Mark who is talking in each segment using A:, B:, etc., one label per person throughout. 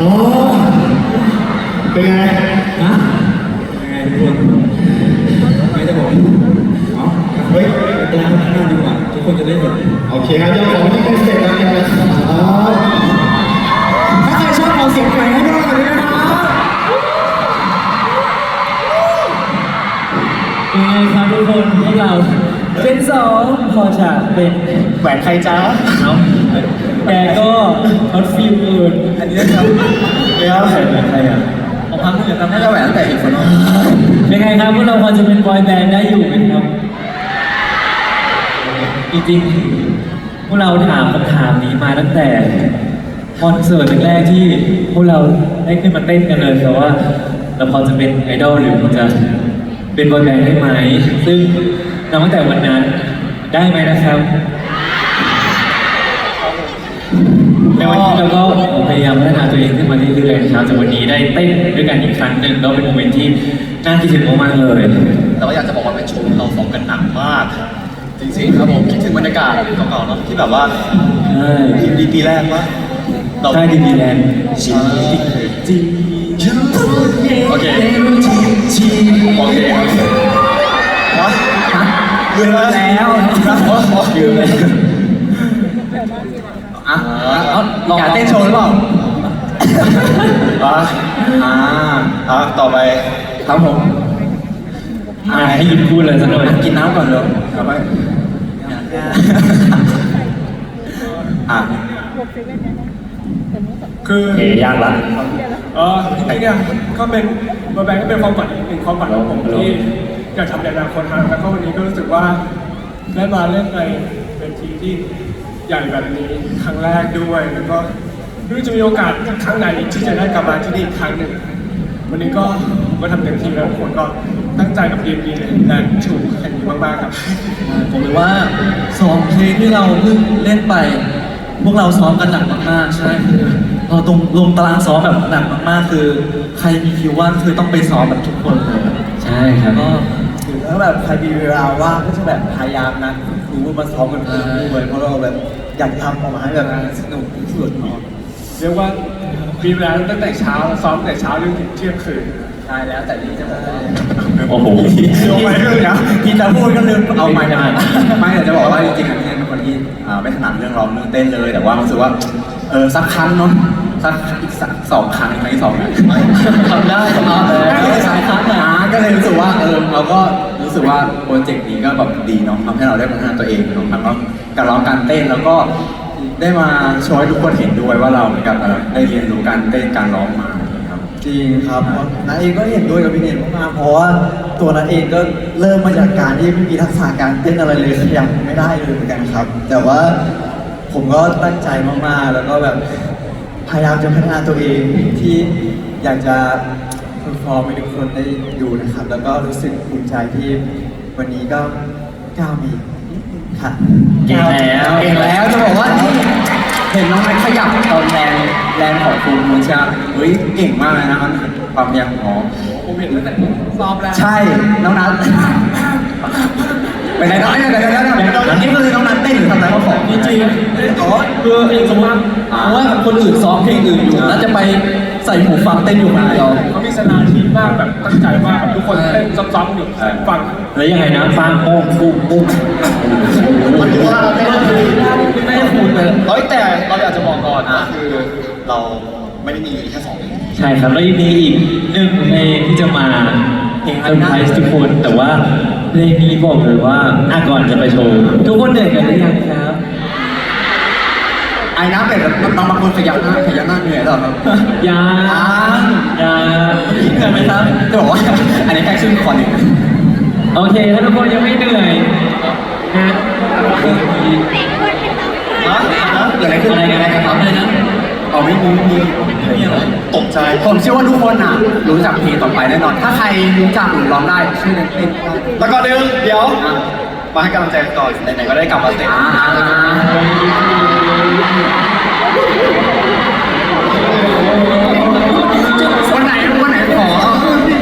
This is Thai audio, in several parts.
A: 어, เป็นไง
B: ฮะยังไงทุกคนไม่ได้บอกเอา
A: เฮ้ย
B: กลางหน้าดีกว่าทุกคนจะได้เห็น
A: โอเคครับเจ้าของที่เป็นสเต็ปแล้วกันนะครับถ้าใครชอบขอเสียงไก่ให้พวกเราหน่อยด้วยนะครับ
C: ยังไงครับทุกคนพวกเรา เป็นสองพอจะเป็น
A: แหวนใครจ้า
C: เอาแต่ก็ฮอตฟิลอื่น
B: อันนี้นะครับ
A: เดี๋ยว
C: ใครอะ
B: ผมพังเหมือนกันน่าจะแหวนตั้งแต่อีกคนนึง
C: ยังไงครับพวกเราพอจะเป็นบอยแบนด์ได้อยู่ไหมครับจริงๆพวกเราถามคำถามนี้มาตั้งแต่คอนเสิร์ตแรกๆที่พวกเราได้ขึ้นมาเต้นกันเลยแต่ว่าเราพอจะเป็นไอดอลหรือพอจะเป็นบอยแบนด์ได้ไหม ซึ่งนับ ตั้งแต่วันนั้นได้ไหมนะครับ ในวันนี้เราก็พยายามพัฒนาตัวเองขึ้นมาเรื่อยๆนะครับแต่วันนี้ได้เต้นด้วยกันอีกครั้งหนึ่งก็เป็นโมเมนต์ที่น่าคิดถึงมากๆเลย
B: แต่ว่าอยากจะบอกว่าเป็นโชว์ที่เราซ้อมกันหนักมาก จริงๆครับผมคิดถึงบรรยากาศเก่าๆเนาะที่แบบว่า
C: ใช่
B: ทีมดีปีแรกว่าเรา
C: ใช่ดีดีแลนด์
B: จริงโอเคโอเควะ ลืมแล้ว
C: แล้ว
B: ลืมเลยอะอยากเต้นโชว์หรือเปล่าอะอ่าอะต่อไปครับผม
C: อ่าให้หยุดพูดเลยสักหน่อย
B: กินน้ำก่อนเร็วต่อไปอะ
D: คือ
C: เอยากละ
D: เออจริงๆเนี่ยก็เป็นบอยแบนด์ก็เป็นความฝันอีกหนึ่งความฝันของผมที่ อยากทำในอนาคตครับแล้วก็วันนี้ก็รู้สึกว่าได้มาเล่นในเวทีที่ใหญ่แบบนี้ครั้งแรกด้วยแล้วก็ไม่รู้จะมีโอกาสครั้งไหนที่จะได้กลับมาที่นี่อีกครั้งหนึ่ง วันนี้ก็มาทำเต็มที่แล้วทุกคนก็ตั้งใจกับดีดีและชูแห่งนี้มากๆครับ
E: ผมเลยว่าสองเพลงที่เราเพิ่งเล่นไป พวกเราซ้อมกันหนักมากๆใช่คือเราตรงลงตารางซ้อมแบบหนักมากๆ คือ ใครมีคิวว่างคือต้องไปซ้อมแบบทุกคนเลย
C: ใช่ครับ
E: ก็
F: ถึงถ้าแบบใครมีเวลาว่างก็จะแบบพยายามนะรู้ว่ามาซ้อมกันเพื่อนด้วยเพราะเราแบบอยากทำออกมาให้แบบสนุกที่สุดเนาะ
D: เรียกว่ามีเวลาตั้งแต่เช้าซ้อมตั้งแต่เช้าจนถึงเที่ยงคืน
F: ใช่แล้วแต่นี่จะแบบว่า
C: โอ้โห
B: ลงไปเลยนะ
F: ที่จะพูดก็ลืมเอา
B: เอา
F: ไม้
B: ไม่
F: มา
B: ได้ไม่แต่จะบอกว่าจริงๆอะพี่เนนเป็นคนที่อ่าไม่ถนัดเรื่องร้องเรื่องเต้นเลย แต่ว่ารู้สึกว่าเออสักครั้งเนาะสักอีกสักสองครั้งครั้งที่สองนะ
E: ทำได้ทำได้
B: ก็เลยใช้ครั้งนะก็เลยรู้สึกว่าเออเราก็ รู้สึกว่าโปรเจกต์นี้ก็แบบดีเนาะทำให้เราได้พัฒนาตัวเองรวมทั้งการร้องการเต้นแล้วก็ได้มาโชว์ให้ทุกคนเห็นด้วยว่าเราเหมือนกับเอ่อได้เรียนรู้การเต้นการร้องมาครับ
F: จริงครับเพราะนัทเองก็เห็นด้วยกับพี่เนตมากๆเพราะว่าตัวนัทเองก็เริ่มมาจากการที่ไม่มีทักษะการเต้นอะไรเลยขยับไม่ได้เลยเหมือนกันครับ แต่ว่าผมก็ตั้งใจมากๆ แล้วก็แบบพยายามจะพัฒนาตัวเองที่อยากจะ พอร์ฟอร์มให้ทุกคนได้ดูนะครับ แล้วก็รู้สึกภูมิใจที่วันนี้ก็ก้าวมีค่ะ
C: เก่งแล้ว
B: เก่งแล้วจะบอกว่านี่เห็นน้องแม็กขยับตอนแรงแรงของฟูมูลชาเฮ้ยเก่งมากเลยนะมันความพยายามของ
D: ผมเห็นตั้งแต่ซ้อมแล้ว
B: ใช่น้องนัท ไปไหนน้เนี่ยเดี๋ยวเดี๋ยวเดี๋ยวเดี๋ยวนี่คือน้องนัทเต้นหรือทำอะไรมาของ
E: จริงๆอ๋อคือเองสมมติเพราะว่าคนอื่นซ้อมเพลงอื่นอยู่น่าจะไปใส่หูฟังเต้นอยู่คนเดียว
D: เขามีสมาธิมากแบบตั้งใจมากแบบทุกคนเต้นซ้ำๆอยู่ฟัง
C: แล้วยังไงนะฟังโป้งปุ้งปุ้ง
E: ไม่ได้คูณเลย
A: เฮ้ยแต่เราอยากจะบอกก่อนนะคือเราไม่ได้มีแค่สองเพลง
C: ใช่ครับแล้วยังมีอีกหนึ่งเพลงที่จะมาเซอร์ไพรส์ทุกคนแต่ว่า เพลงนี้บอกเลยว่าอะก่อนจะไปโชว์ ทุกคนเหนื่อยกันหรือยังครับ
B: ไอ้น้ำเป็ดบางบางคนขยับหน้าขยับหน้าเหนื่อยหรอครับ
C: ยังยัง
B: เหนื่อยไหมครับจะบอกว่าอันนี้แค่ชื่อคอนเอง
C: โอเคถ้าทุกคนยังไม่เหนื่อยนะ
B: ฮะฮะเกิดอะไรขึ้น
C: อะไรกันอะไรกันครับอะไรนะ
B: เอาไม่มีไม่มีไม่มีอะไรตกใจผมเชื่อว่าทุกคนอะรู้จักเพลงต่อไปแน่นอน ถ้าใครรู้จักหรือร้องได้ช่วยกันเต้น
A: แล้วก็เดี๋ยวเดี๋ยวมาให้กำลังใจกันก่อนไหนๆก็ได้กลับมาเต้น
B: อ่าวันไหนวันไหนขอ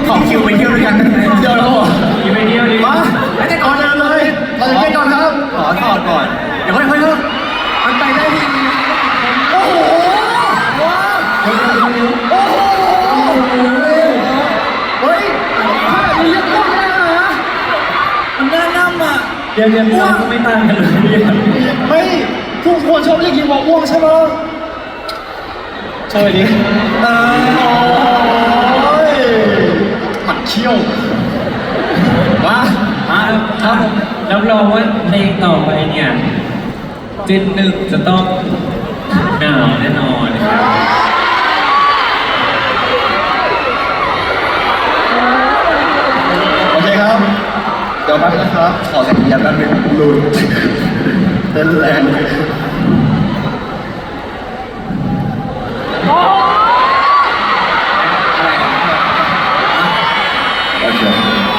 B: ขอคิวไปเที่ยวด้วยกันเดี๋ยวเราบอก
C: อีไปเที่ยวดี
B: มาไม่ได้ก่อนเลยเลยเราจะไปก่อนครับ ขอถอดก่อน เดี๋ยวค่อยๆเถอะมันไปได้ดีโอ้โหว้าวโอ้โห เฮ้ยขนาดนี้ยังอ้วกได้เหรอ
E: มันน่านั่มอะ
C: เดี๋ยวเดี๋ยวเราก็ไม่ต่างกันเลยเนี่ย
A: ไม่ทุกคนชอบเรียกยิมว่าอ้วงใช่ไหมใช่ไหมดิเออโอ้ยหมัดเขี้ยวมา
C: อะครับผมรับรองว่าเพลงต่อไปเนี่ยเจนหนึ่งจะต้องหนาวแน่นอนนะครับ
A: โอเคครับ เดี๋ ยวแป๊บนะครับ ขอสัญญาณแป๊บนึงหลุดเต้นแรงเลยโอเค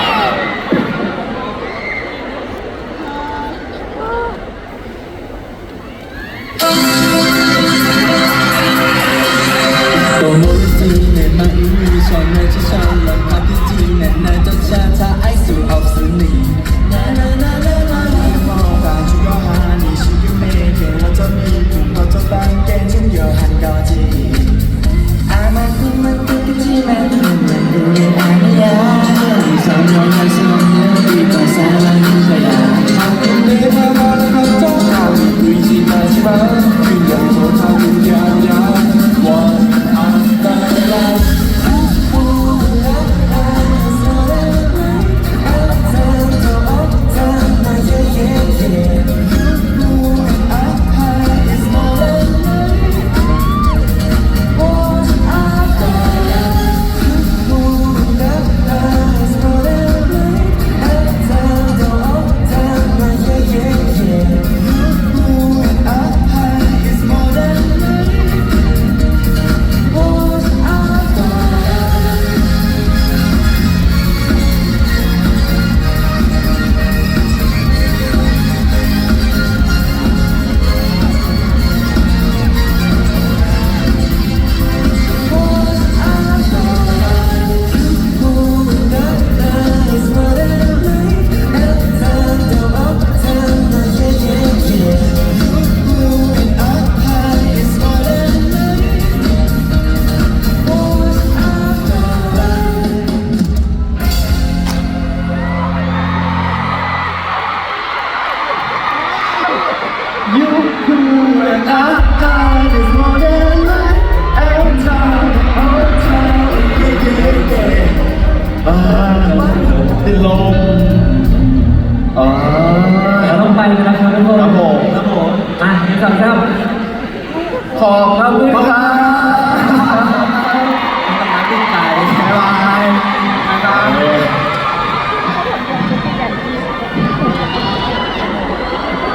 F: 거지. 아마 꿈은 꿨겠지만 눈만 눈은 아니야. 더 이상 영할 수 없는
A: 이거 사랑 long